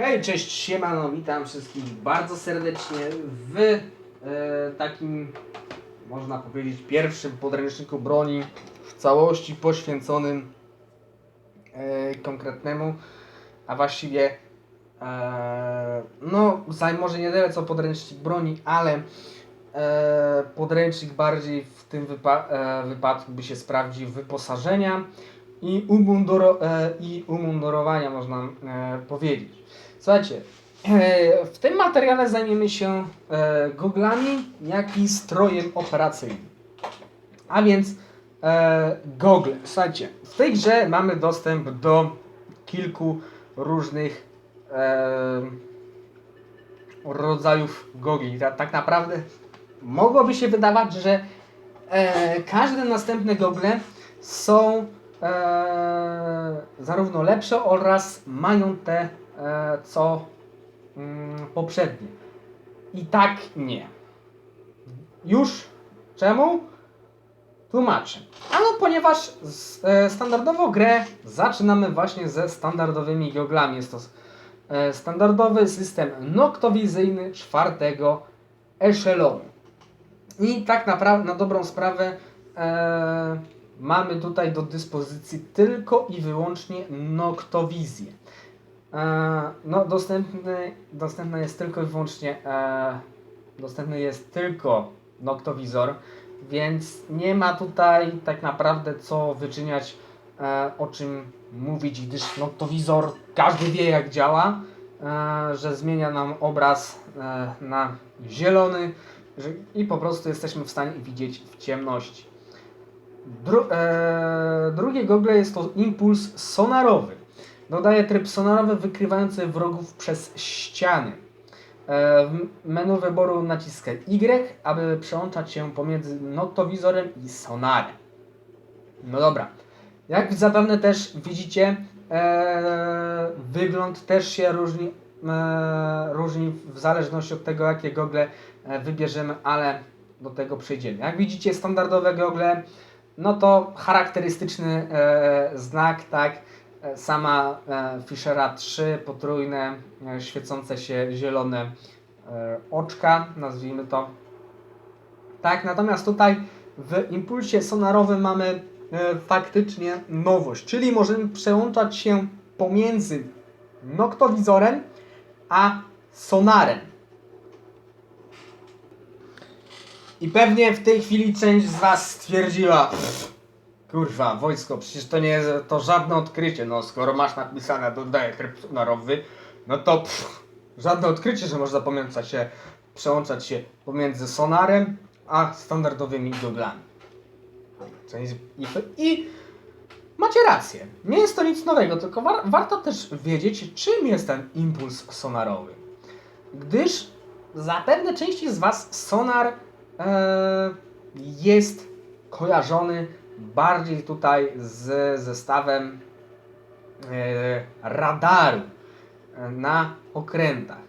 Hej, cześć, siemano, witam wszystkich bardzo serdecznie w e, takim, można powiedzieć, pierwszym podręczniku broni w całości poświęconym e, konkretnemu, a właściwie e, no, może nie tyle co podręcznik broni, ale podręcznik bardziej w tym wypa- wypadku by się sprawdził wyposażenia i, umunduro- i umundurowania, można powiedzieć. Słuchajcie, e, w tym materiale zajmiemy się e, goglami, jak i strojem operacyjnym. A więc e, gogle. Słuchajcie, w tej grze mamy dostęp do kilku różnych rodzajów gogli. Ta, tak naprawdę mogłoby się wydawać, że każde następne gogle są zarówno lepsze oraz mają te co mm, poprzednie. I tak nie. Już czemu? Tłumaczę. Ano ponieważ e, standardowo grę zaczynamy właśnie ze standardowymi goglami. Jest to e, standardowy system noktowizyjny czwartego eszelonu. I tak naprawdę na dobrą sprawę e, mamy tutaj do dyspozycji tylko i wyłącznie noktowizję. E, no, dostępny, dostępny jest tylko i wyłącznie e, dostępny jest tylko noktowizor, więc nie ma tutaj tak naprawdę co wyczyniać, e, o czym mówić, gdyż noktowizor każdy wie jak działa, e, że zmienia nam obraz e, na zielony że, i po prostu jesteśmy w stanie widzieć w ciemności. Dru, e, drugie gogle jest to impuls sonarowy. Dodaje tryb sonarowy wykrywający wrogów przez ściany. E, w menu wyboru naciskaj Y, aby przełączać się pomiędzy noktowizorem i sonarem. No dobra. Jak zapewne też widzicie, e, wygląd też się różni, e, różni w zależności od tego, jakie gogle e, wybierzemy, ale do tego przejdziemy. Jak widzicie, standardowe gogle, no to charakterystyczny e, znak, tak, sama e, Fischera 3, potrójne, e, świecące się zielone e, oczka, nazwijmy to. Tak, natomiast tutaj w impulsie sonarowym mamy faktycznie nowość, czyli możemy przełączać się pomiędzy noktowizorem a sonarem. I pewnie w tej chwili część z Was stwierdziła, "Pff, kurwa, wojsko, przecież to nie jest to żadne odkrycie, no skoro masz napisane dodaję tryb sonarowy, no to pff, żadne odkrycie, że można pomiędzać się, przełączać się pomiędzy sonarem a standardowymi goglami. Co jest, i, I macie rację, nie jest to nic nowego, tylko war, warto też wiedzieć, czym jest ten impuls sonarowy. Gdyż zapewne części z Was sonar e, jest kojarzony bardziej tutaj z zestawem e, radaru e, na okrętach.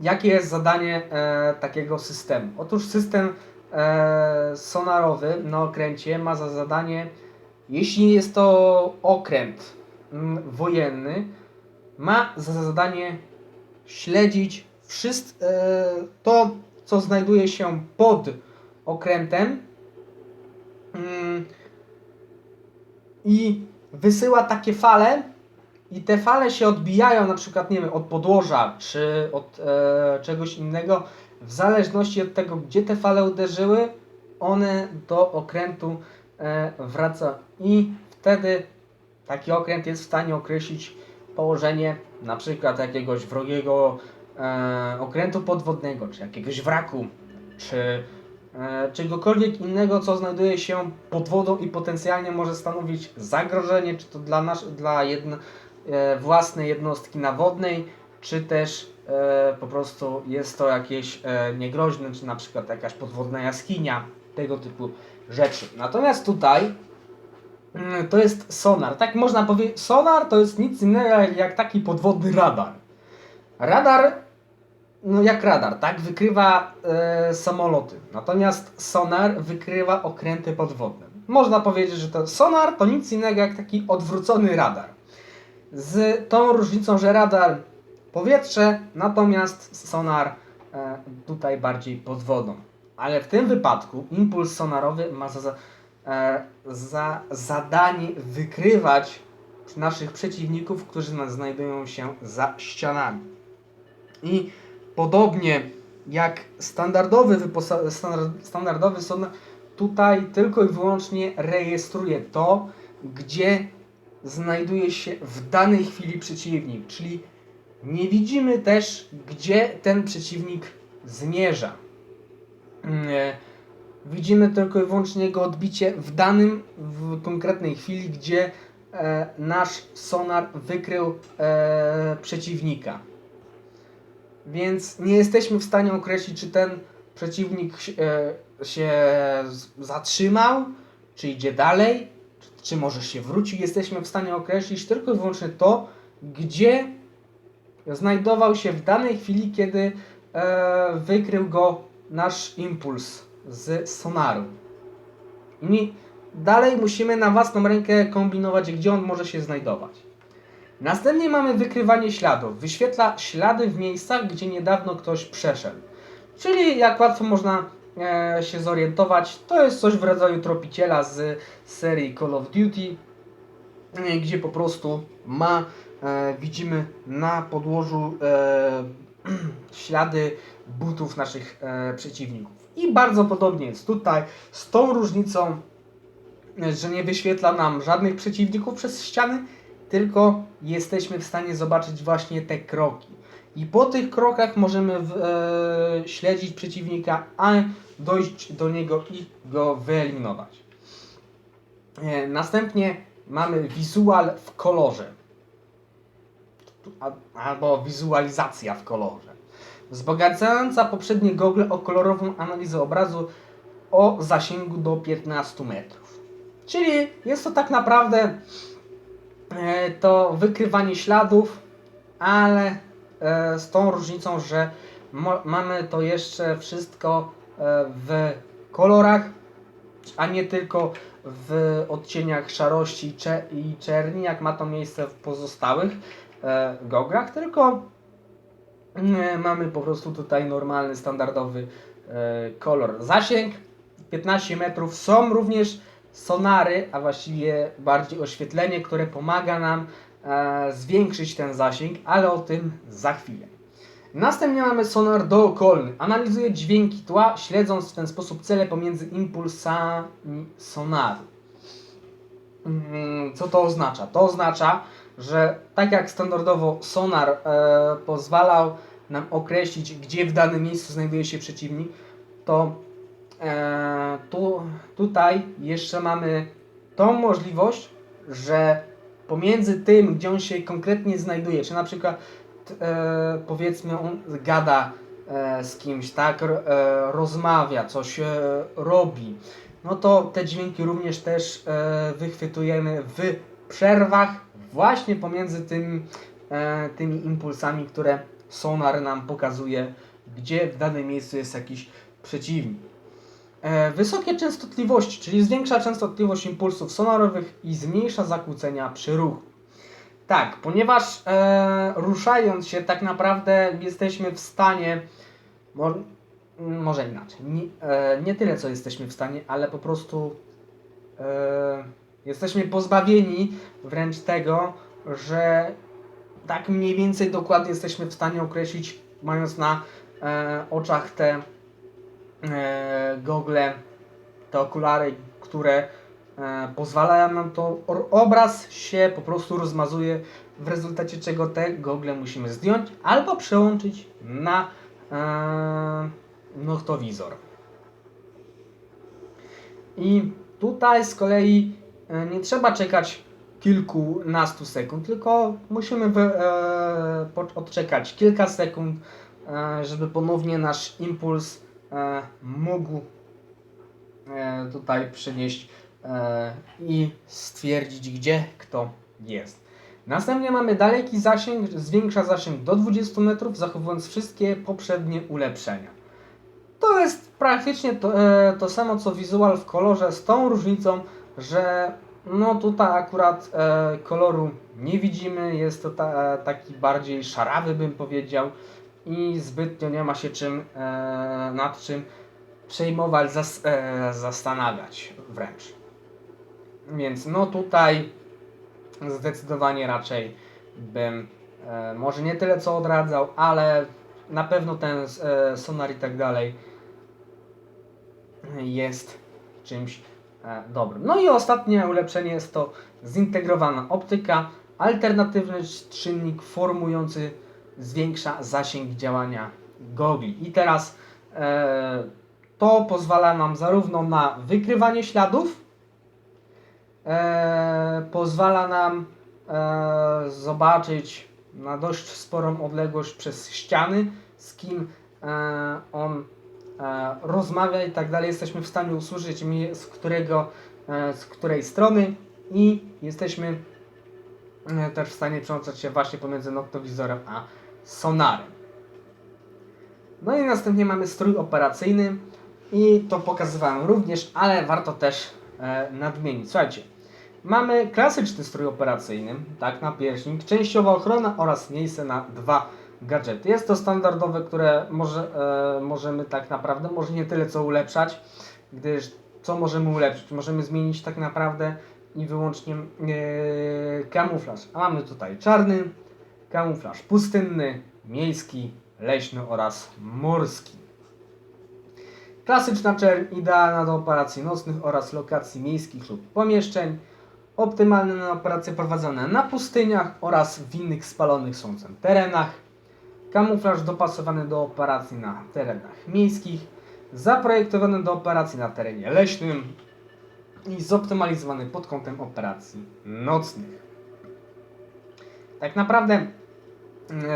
Jakie jest zadanie e, takiego systemu? Otóż system sonarowy na okręcie ma za zadanie, jeśli jest to okręt wojenny, ma za zadanie śledzić wszystko to, co znajduje się pod okrętem i wysyła takie fale i te fale się odbijają na przykład, nie wiem, od podłoża czy od e, czegoś innego. W zależności od tego, gdzie te fale uderzyły, one do okrętu e, wraca i wtedy taki okręt jest w stanie określić położenie na przykład jakiegoś wrogiego e, okrętu podwodnego, czy jakiegoś wraku, czy czegokolwiek innego, co znajduje się pod wodą i potencjalnie może stanowić zagrożenie, czy to dla, nasz, dla e, własnej jednostki nawodnej, czy też e, po prostu jest to jakieś e, niegroźne, czy na przykład jakaś podwodna jaskinia, tego typu rzeczy. Natomiast tutaj mm, to jest sonar. Tak można powiedzieć, sonar to jest nic innego jak taki podwodny radar. Radar, no jak radar, tak, wykrywa e, samoloty. Natomiast sonar wykrywa okręty podwodne. Można powiedzieć, że to sonar to nic innego jak taki odwrócony radar. Z tą różnicą, że radar powietrze, natomiast sonar e, tutaj bardziej pod wodą. Ale w tym wypadku impuls sonarowy ma za, e, za zadanie wykrywać naszych przeciwników, którzy znajdują się za ścianami. I podobnie jak standardowy, standardowy sonar tutaj tylko i wyłącznie rejestruje to, gdzie znajduje się w danej chwili przeciwnik, czyli nie widzimy też, gdzie ten przeciwnik zmierza. Mm, e, Widzimy tylko i wyłącznie jego odbicie w danym, w konkretnej chwili, gdzie e, nasz sonar wykrył e, przeciwnika. Więc nie jesteśmy w stanie określić, czy ten przeciwnik e, się z- zatrzymał, czy idzie dalej, czy, czy może się wrócił. Jesteśmy w stanie określić tylko i wyłącznie to, gdzie znajdował się w danej chwili, kiedy e, wykrył go nasz impuls z sonaru. I dalej musimy na własną rękę kombinować, gdzie on może się znajdować. Następnie mamy wykrywanie śladów. Wyświetla ślady w miejscach, gdzie niedawno ktoś przeszedł. Czyli jak łatwo można e, się zorientować, to jest coś w rodzaju tropiciela z serii Call of Duty, e, gdzie po prostu ma, e, widzimy na podłożu e, ślady butów naszych e, przeciwników. I bardzo podobnie jest tutaj, z tą różnicą, że nie wyświetla nam żadnych przeciwników przez ściany, tylko jesteśmy w stanie zobaczyć właśnie te kroki. I po tych krokach możemy w, e, śledzić przeciwnika, a dojść do niego i go wyeliminować. E, następnie mamy wizual w kolorze. Albo wizualizacja w kolorze. Wzbogacająca poprzednie gogle o kolorową analizę obrazu o zasięgu do 15 metrów. Czyli jest to tak naprawdę to wykrywanie śladów, ale e, z tą różnicą, że mamy to jeszcze wszystko e, w kolorach, a nie tylko w odcieniach szarości i czerni, jak ma to miejsce w pozostałych e, goglach, tylko e, mamy po prostu tutaj normalny, standardowy e, kolor. Zasięg 15 metrów. Są również sonary, a właściwie bardziej oświetlenie, które pomaga nam e, zwiększyć ten zasięg, ale o tym za chwilę. Następnie mamy sonar dookolny. Analizuje dźwięki tła, śledząc w ten sposób cele pomiędzy impulsami sonaru. Mm, Co to oznacza? To oznacza, że tak jak standardowo sonar e, pozwalał nam określić, gdzie w danym miejscu znajduje się przeciwnik, to e, tu, tutaj jeszcze mamy tą możliwość, że pomiędzy tym, gdzie on się konkretnie znajduje, czy na przykład e, powiedzmy on gada e, z kimś, tak, e, rozmawia, coś e, robi, no to te dźwięki również też e, wychwytujemy w przerwach właśnie pomiędzy tym, e, tymi impulsami, które sonar nam pokazuje, gdzie w danym miejscu jest jakiś przeciwnik. E, Wysokie częstotliwości, czyli zwiększa częstotliwość impulsów sonarowych i zmniejsza zakłócenia przy ruchu. Tak, ponieważ e, ruszając się tak naprawdę jesteśmy w stanie, mo, może inaczej, nie, e, nie tyle co jesteśmy w stanie, ale po prostu e, jesteśmy pozbawieni wręcz tego, że tak mniej więcej dokładnie jesteśmy w stanie określić, mając na e, oczach te gogle, te okulary, które e, pozwalają nam to, obraz się po prostu rozmazuje, w rezultacie czego te gogle musimy zdjąć albo przełączyć na e, noktowizor. I tutaj z kolei e, nie trzeba czekać kilkunastu sekund, tylko musimy e, odczekać kilka sekund, e, żeby ponownie nasz impuls e, mógł e, tutaj przynieść e, i stwierdzić, gdzie kto jest. Następnie mamy daleki zasięg, zwiększa zasięg do 20 metrów, zachowując wszystkie poprzednie ulepszenia. To jest praktycznie to, e, to samo co wizual w kolorze, z tą różnicą, że No tutaj akurat e, koloru nie widzimy, jest to ta, taki bardziej szarawy bym powiedział i zbytnio nie ma się czym, e, nad czym przejmować, zas, e, zastanawiać wręcz. Więc no tutaj zdecydowanie raczej bym e, może nie tyle co odradzał, ale na pewno ten e, sonar i tak dalej jest czymś e, dobrym. No i ostatnie ulepszenie jest to zintegrowana optyka, alternatywny czynnik formujący zwiększa zasięg działania gogli. I teraz e, to pozwala nam zarówno na wykrywanie śladów, e, pozwala nam e, zobaczyć na dość sporą odległość przez ściany, z kim e, on e, rozmawia i tak dalej. Jesteśmy w stanie usłyszeć z którego, e, z której strony i jesteśmy e, też w stanie przełączać się właśnie pomiędzy noktowizorem a sonarem. No i następnie mamy strój operacyjny i to pokazywałem również, ale warto też e, nadmienić. Słuchajcie, mamy klasyczny strój operacyjny, tak, na pierśnik, częściowa ochrona oraz miejsce na dwa gadżety. Jest to standardowe, które może, e, możemy tak naprawdę, może nie tyle co ulepszać, gdyż co możemy ulepszyć? Możemy zmienić tak naprawdę i wyłącznie e, kamuflaż. A mamy tutaj czarny, kamuflaż pustynny, miejski, leśny oraz morski. Klasyczna czerń idealna do operacji nocnych oraz lokacji miejskich lub pomieszczeń. Optymalne na operacje prowadzone na pustyniach oraz w innych spalonych słońcem terenach. Kamuflaż dopasowany do operacji na terenach miejskich. Zaprojektowany do operacji na terenie leśnym i zoptymalizowany pod kątem operacji nocnych. Tak naprawdę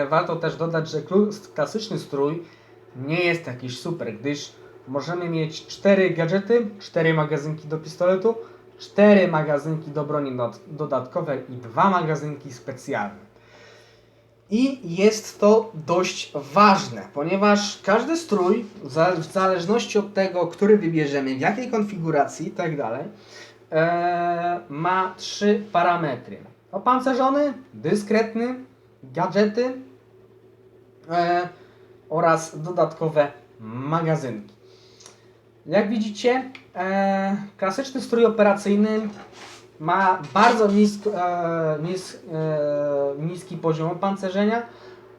warto też dodać, że klasyczny strój nie jest jakiś super, gdyż możemy mieć 4 gadżety, 4 magazynki do pistoletu, 4 magazynki do broni dod- dodatkowej i 2 magazynki specjalne. I jest to dość ważne, ponieważ każdy strój, w zależności od tego, który wybierzemy, w jakiej konfiguracji i tak dalej, e, ma trzy parametry. Opancerzony, dyskretny, gadżety e, oraz dodatkowe magazynki. Jak widzicie, e, klasyczny strój operacyjny ma bardzo nisko, e, nis, e, niski poziom opancerzenia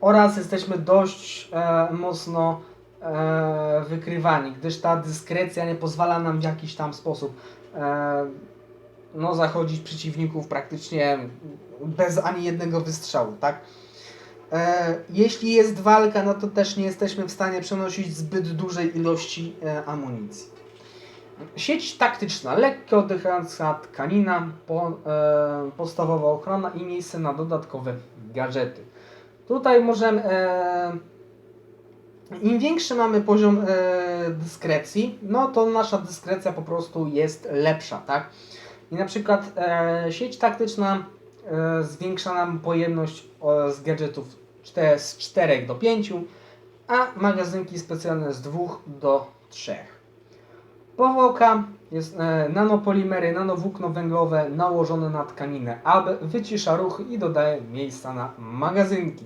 oraz jesteśmy dość e, mocno e, wykrywani, gdyż ta dyskrecja nie pozwala nam w jakiś tam sposób e, no, zachodzić przeciwników praktycznie bez ani jednego wystrzału, tak? E, jeśli jest walka, no to też nie jesteśmy w stanie przenosić zbyt dużej ilości e, amunicji. Sieć taktyczna, lekko oddychająca tkanina, po, e, podstawowa ochrona i miejsce na dodatkowe gadżety. Tutaj możemy. E, Im większy mamy poziom e, dyskrecji, no to nasza dyskrecja po prostu jest lepsza, tak? I na przykład e, sieć taktyczna e, zwiększa nam pojemność e, z gadżetów czte- z 4 do 5, a magazynki specjalne z 2 do 3. Powłoka jest e, nanopolimery, nanowłókno węglowe nałożone na tkaninę, aby wycisza ruchy i dodaje miejsca na magazynki.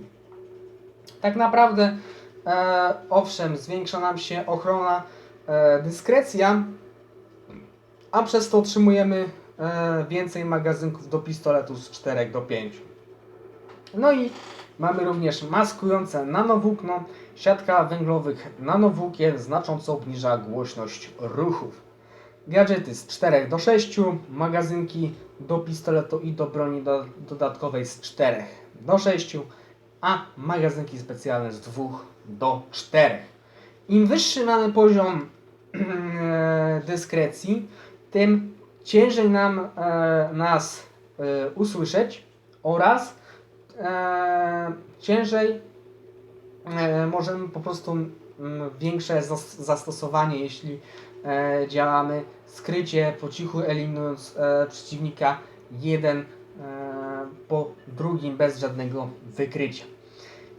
Tak naprawdę, e, owszem, zwiększa nam się ochrona, e, dyskrecja, a przez to otrzymujemy więcej magazynków do pistoletu z 4 do 5. No i mamy również maskujące nanowłókno. Siatka węglowych nanowłókien znacząco obniża głośność ruchów. Gadżety z 4 do 6, magazynki do pistoletu i do broni do, dodatkowej z 4 do 6, a magazynki specjalne z 2 do 4. Im wyższy mamy poziom e, dyskrecji, tym ciężej nam e, nas e, usłyszeć oraz e, ciężej możemy po prostu większe zas- zastosowanie, jeśli działamy skrycie, po cichu eliminując przeciwnika jeden po drugim bez żadnego wykrycia.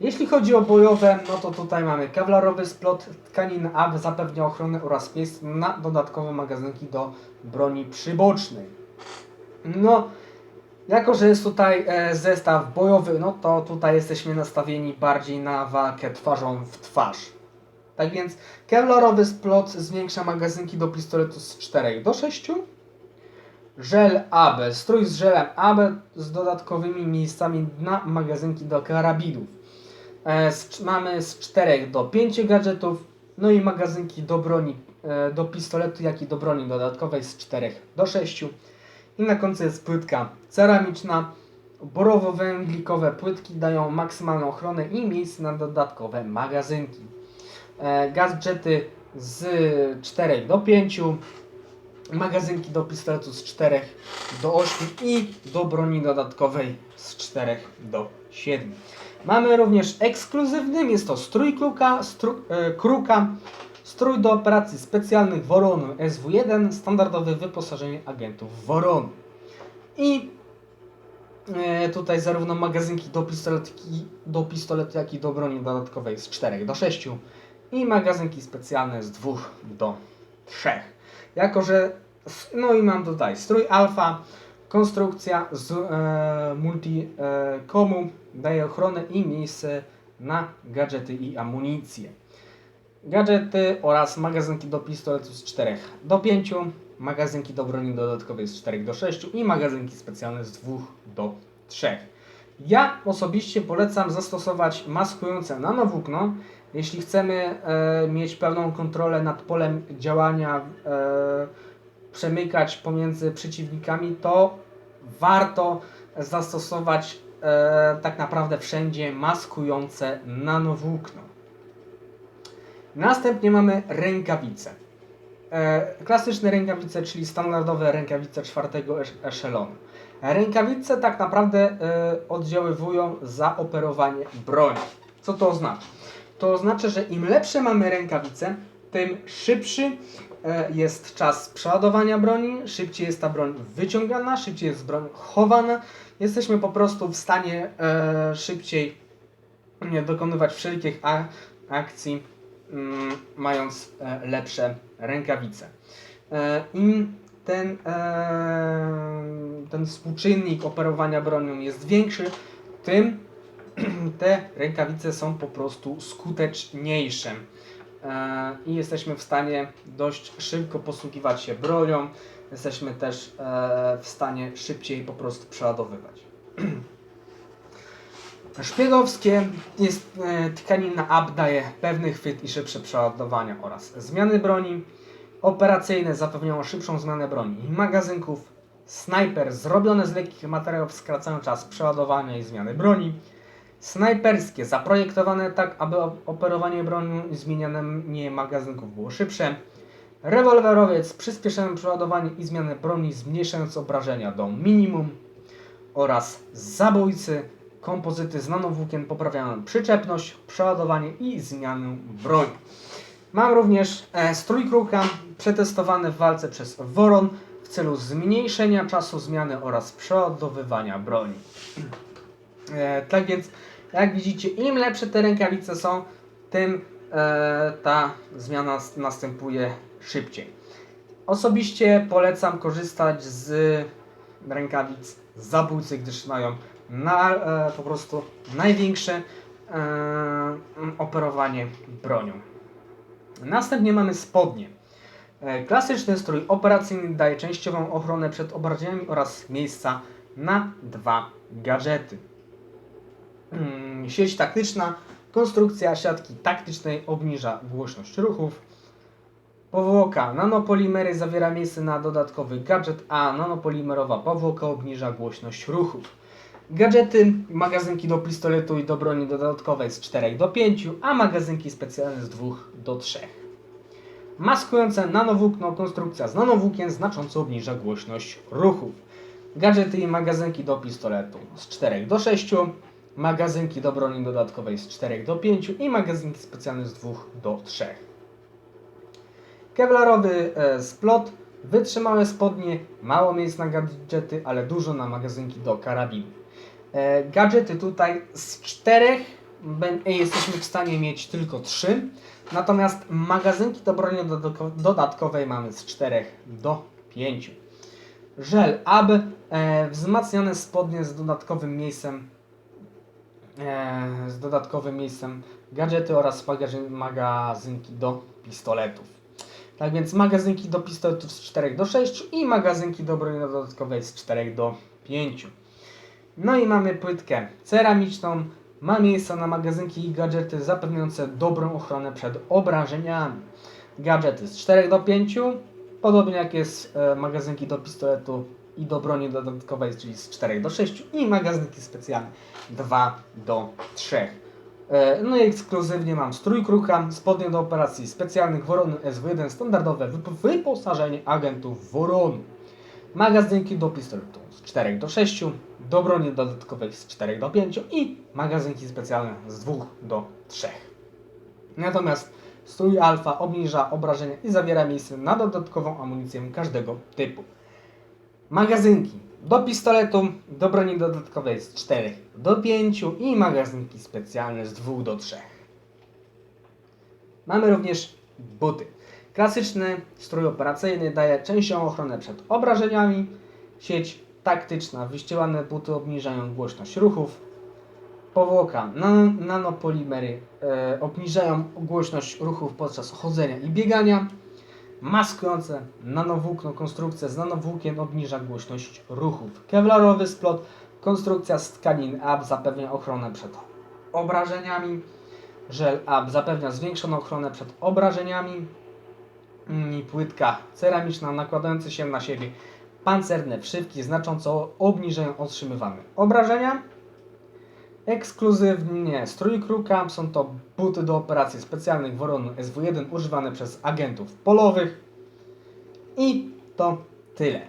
Jeśli chodzi o bojowe, no to tutaj mamy kawlarowy splot tkaniny, aby zapewnia ochronę oraz miejsce na dodatkowe magazynki do broni przybocznej. No, jako że jest tutaj e, zestaw bojowy, no to tutaj jesteśmy nastawieni bardziej na walkę twarzą w twarz. Tak więc kevlarowy splot zwiększa magazynki do pistoletu z 4 do 6. Żel AB, strój z żelem AB z dodatkowymi miejscami na magazynki do karabinów. E, z, mamy z 4 do 5 gadżetów, no i magazynki do broni, e, do pistoletu, jak i do broni dodatkowej z 4 do 6. I na końcu jest płytka ceramiczna. Borowo-węglikowe płytki dają maksymalną ochronę i miejsce na dodatkowe magazynki. E, gadżety z 4 do 5, magazynki do pistoletu z 4 do 8 i do broni dodatkowej z 4 do 7. Mamy również ekskluzywny, jest to strój kruka, stru, e, kruka, strój do operacji specjalnych Woronu SW1, standardowe wyposażenie agentów Woronu. I e, tutaj zarówno magazynki do pistoletu, do pistoletu, jak i do broni dodatkowej z 4 do 6 i magazynki specjalne z 2 do 3. Jako, że no i mam tutaj strój alfa, konstrukcja z e, multi-komu daje ochronę i miejsce na gadżety i amunicję. Gadżety oraz magazynki do pistoletu z 4 do 5, magazynki do broni dodatkowej z 4 do 6 i magazynki specjalne z 2 do 3. Ja osobiście polecam zastosować maskujące nanowłókno, jeśli chcemy e, mieć pełną kontrolę nad polem działania, e, przemykać pomiędzy przeciwnikami, to warto zastosować e, tak naprawdę wszędzie maskujące nanowłókno. Następnie mamy rękawice. E, klasyczne rękawice, czyli standardowe rękawice czwartego esz- eszelonu. Rękawice tak naprawdę e, oddziaływują za operowanie broni. Co to oznacza? To oznacza, że im lepsze mamy rękawice, tym szybszy jest czas przeładowania broni, szybciej jest ta broń wyciągana, szybciej jest broń chowana. Jesteśmy po prostu w stanie e, szybciej dokonywać wszelkich akcji, mm, mając e, lepsze rękawice. E, Im ten, e, ten współczynnik operowania bronią jest większy, tym te rękawice są po prostu skuteczniejsze. E, I jesteśmy w stanie dość szybko posługiwać się bronią. Jesteśmy też e, w stanie szybciej po prostu przeładowywać. Szpiegowskie jest e, tkanina AB daje pewny chwyt i szybsze przeładowania oraz zmiany broni. Operacyjne zapewniają szybszą zmianę broni i magazynków. Snajper zrobione z lekkich materiałów skracają czas przeładowania i zmiany broni. Snajperskie zaprojektowane tak, aby op- operowanie bronią i zmienianie magazynków było szybsze. Rewolwerowiec przyspieszają przeładowanie i zmianę broni, zmniejszając obrażenia do minimum. Oraz zabójcy kompozyty z nanowłókien poprawiają przyczepność, przeładowanie i zmianę broni. Mam również e, strój kruka przetestowany w walce przez Woron w celu zmniejszenia czasu zmiany oraz przeładowywania broni. E, tak więc, jak widzicie, im lepsze te rękawice są, tym e, ta zmiana następuje szybciej. Osobiście polecam korzystać z rękawic zabójcy, gdyż mają na, e, po prostu największe e, operowanie bronią. Następnie mamy spodnie. E, Klasyczny strój operacyjny daje częściową ochronę przed obrażeniami oraz miejsca na dwa gadżety. Sieć taktyczna. Konstrukcja siatki taktycznej obniża głośność ruchów. Powłoka nanopolimery zawiera miejsce na dodatkowy gadżet, a nanopolimerowa powłoka obniża głośność ruchów. Gadżety, magazynki do pistoletu i do broni dodatkowej z 4 do 5, a magazynki specjalne z 2 do 3. Maskujące nanowłókno konstrukcja z nanowłókien znacząco obniża głośność ruchów. Gadżety i magazynki do pistoletu z 4 do 6, magazynki do broni dodatkowej z 4 do 5 i magazynki specjalne z 2 do 3. Kevlarowy e, splot, wytrzymałe spodnie, mało miejsc na gadżety, ale dużo na magazynki do karabinu. E, gadżety tutaj z czterech bę- e, jesteśmy w stanie mieć tylko trzy, natomiast magazynki do broni dodatkowej mamy z czterech do pięciu. żel AB, wzmacniane spodnie z dodatkowym miejscem z dodatkowym miejscem gadżety oraz magazyn, magazynki do pistoletów. Tak więc magazynki do pistoletów z 4 do 6 i magazynki do broni dodatkowej z 4 do 5. No i mamy płytkę ceramiczną. Ma miejsce na magazynki i gadżety zapewniające dobrą ochronę przed obrażeniami. Gadżety z 4 do 5, podobnie jak jest e, magazynki do pistoletu i do broni dodatkowej, czyli z 4 do 6 i magazynki specjalne 2 do 3. E, No i ekskluzywnie mam strój kruka, spodnie do operacji specjalnych Worony SW1, standardowe wyp- wyposażenie agentów Woronu. Magazynki do pistoletu z 4 do 6, do broni dodatkowej z 4 do 5 i magazynki specjalne z 2 do 3. Natomiast strój alfa obniża obrażenia i zawiera miejsce na dodatkową amunicję każdego typu. Magazynki do pistoletu, do broni dodatkowej z 4 do 5 i magazynki specjalne z 2 do 3. Mamy również buty. Klasyczny strój operacyjny daje częściową ochronę przed obrażeniami. Sieć taktyczna, wyścielane buty obniżają głośność ruchów. Powłoka, nan- nanopolimery e, obniżają głośność ruchów podczas chodzenia i biegania. Maskujące nanowłókno, konstrukcja z nanowłókien obniża głośność ruchów. Kevlarowy splot, konstrukcja z tkanin AB zapewnia ochronę przed obrażeniami. Żel AB zapewnia zwiększoną ochronę przed obrażeniami. I płytka ceramiczna nakładająca się na siebie pancerne wszywki znacząco obniżają otrzymywane obrażenia. Ekskluzywnie strój kruka są to buty do operacji specjalnych Woronu SW1 używane przez agentów polowych. I to tyle.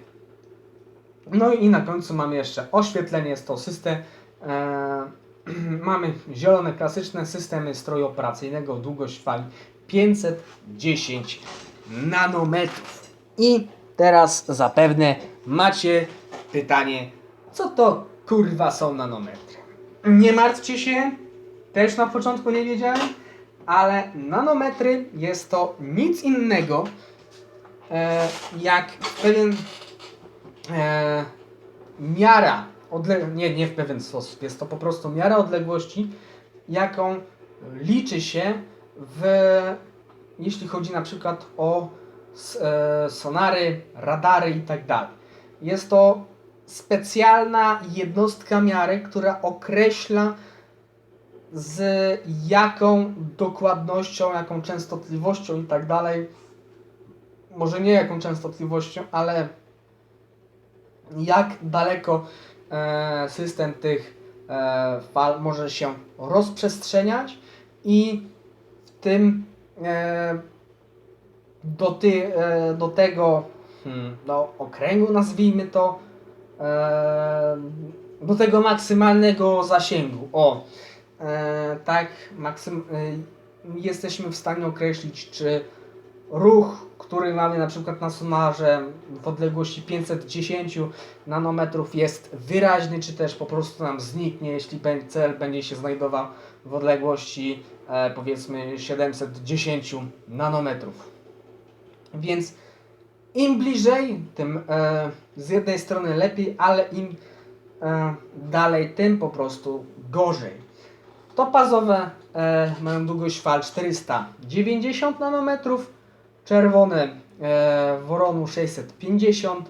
No i na końcu mamy jeszcze oświetlenie, jest to system. E, mamy zielone klasyczne systemy stroju operacyjnego, długość fali 510 nanometrów. I teraz zapewne macie pytanie, co to kurwa są nanometry? Nie martwcie się, też na początku nie wiedziałem, ale nanometry jest to nic innego e, jak pewien e, miara, odle- nie, nie w pewien sposób, jest to po prostu miara odległości, jaką liczy się w, jeśli chodzi na przykład o e, sonary, radary i tak. Jest to specjalna jednostka miary, która określa z jaką dokładnością, jaką częstotliwością i tak dalej, może nie jaką częstotliwością, ale jak daleko e, system tych e, fal może się rozprzestrzeniać i w tym e, do, ty, e, do tego hmm, do okręgu nazwijmy to do tego maksymalnego zasięgu. O, e, tak, maksym, e, jesteśmy w stanie określić, czy ruch, który mamy na przykład na sonarze w odległości 510 nanometrów jest wyraźny, czy też po prostu nam zniknie, jeśli cel będzie się znajdował w odległości e, powiedzmy 710 nanometrów. Więc im bliżej, tym e, z jednej strony lepiej, ale im e, dalej, tym po prostu gorzej. Topazowe e, mają długość fal 490 nanometrów, czerwone e, Woronu 650,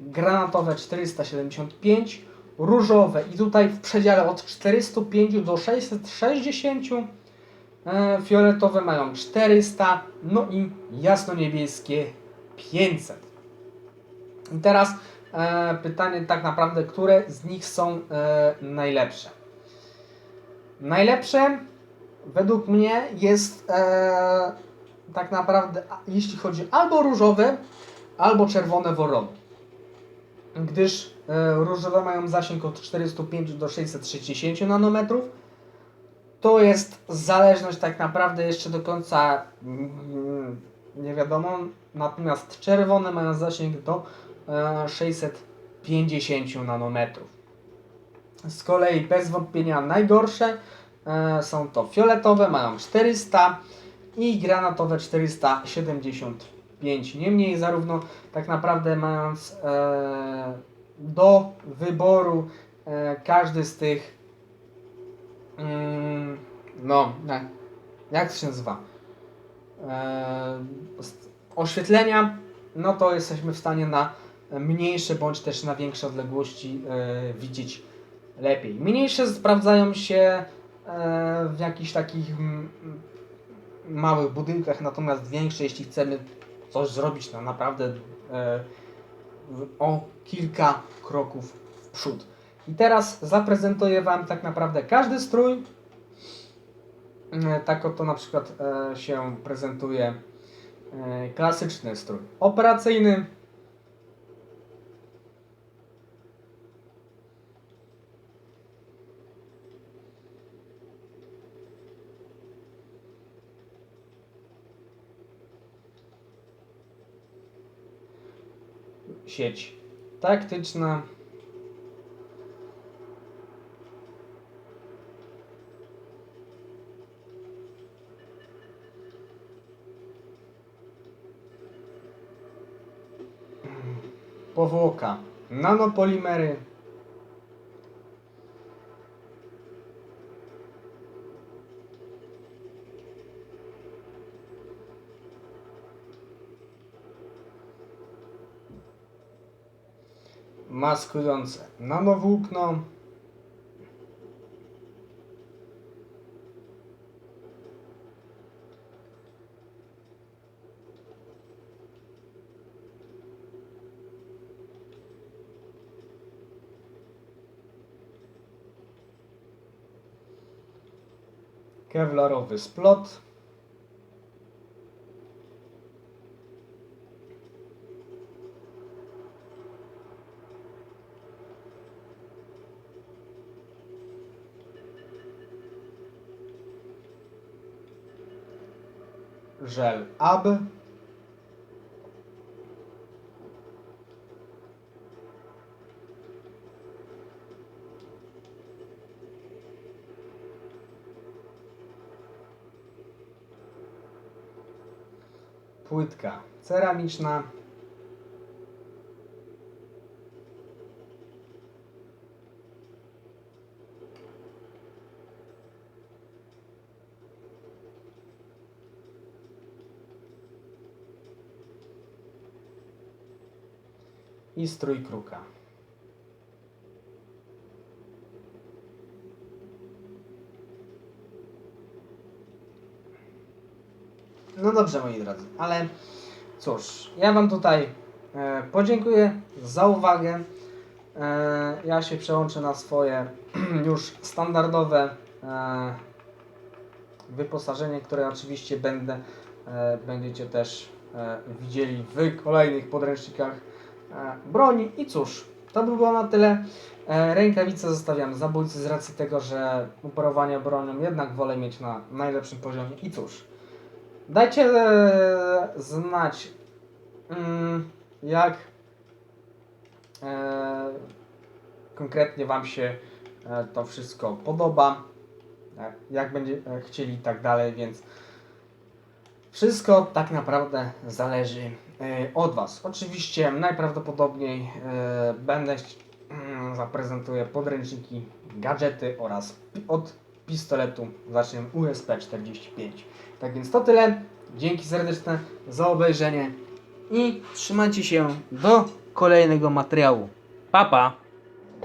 granatowe 475, różowe i tutaj w przedziale od 405 do 660, e, fioletowe mają 400, no i jasno-niebieskie 500. I teraz e, pytanie tak naprawdę, które z nich są e, najlepsze? Najlepsze według mnie jest e, tak naprawdę, jeśli chodzi albo różowe, albo czerwone worony. Gdyż e, różowe mają zasięg od 405 do 660 nanometrów. To jest zależność tak naprawdę jeszcze do końca mm, nie wiadomo. Natomiast czerwone mają zasięg do e, 650 nanometrów. Z kolei bez wątpienia najgorsze e, są to fioletowe, mają 400 i granatowe 475. 5. Niemniej zarówno tak naprawdę mając e, do wyboru e, każdy z tych mm, no, jak, się nazywa? Oświetlenia, no to jesteśmy w stanie na mniejsze bądź też na większe odległości e, widzieć lepiej. Mniejsze sprawdzają się e, w jakichś takich małych budynkach, natomiast większe, jeśli chcemy coś zrobić na naprawdę e, o kilka kroków w przód. I teraz zaprezentuję Wam tak naprawdę każdy strój. E, Tak oto na przykład e, się prezentuje e, klasyczny strój operacyjny. Sieć taktyczna. Powłoka. Nanopolimery. Maskujące nanowłókno. Kevlarowy splot. Żel AB. Płytka ceramiczna. I strój kruka. No dobrze, moi drodzy, ale cóż, ja Wam tutaj e, podziękuję za uwagę. E, ja się przełączę na swoje już standardowe e, wyposażenie, które oczywiście będę, e, będziecie też e, widzieli w kolejnych podręcznikach e, broni. I cóż, to by było na tyle. E, rękawice zostawiam zabójcy z racji tego, że uparowanie bronią jednak wolę mieć na najlepszym poziomie. I cóż, Dajcie e, znać, mm, jak e, konkretnie Wam się e, to wszystko podoba, jak będzie chcieli i tak dalej, więc wszystko tak naprawdę zależy od Was. Oczywiście najprawdopodobniej będę mm, zaprezentuję podręczniki, gadżety oraz od pistoletu zaczniemy USP-45. Tak więc to tyle. Dzięki serdeczne za obejrzenie i trzymajcie się do kolejnego materiału. Pa pa!